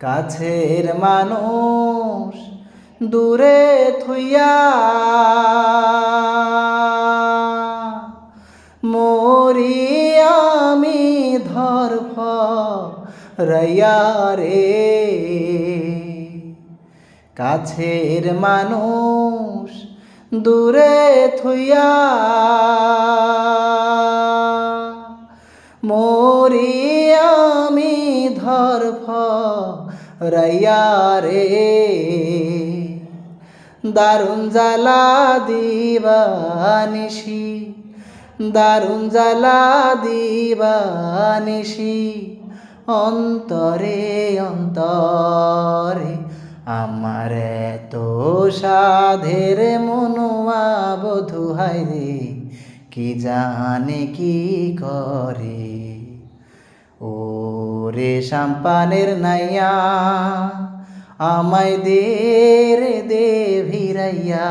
কাছের মানুষ দূরে থুইয়া মরি আমি ধরফ রইয়া রে। কাছের মানুষ দূরে থুইয়া মরি আমি ধরফ রে। দারুণ জ্বালা দিবানিসি দারুণ জ্বালা দিবানিসি অন্তরে অন্তরে আমার তো সাধের মনুয়া বধু হায় রে। কি জানে কি করে? ও রে সাম্পানের নাইয়া আমায় দে রে দে ভিরাইয়া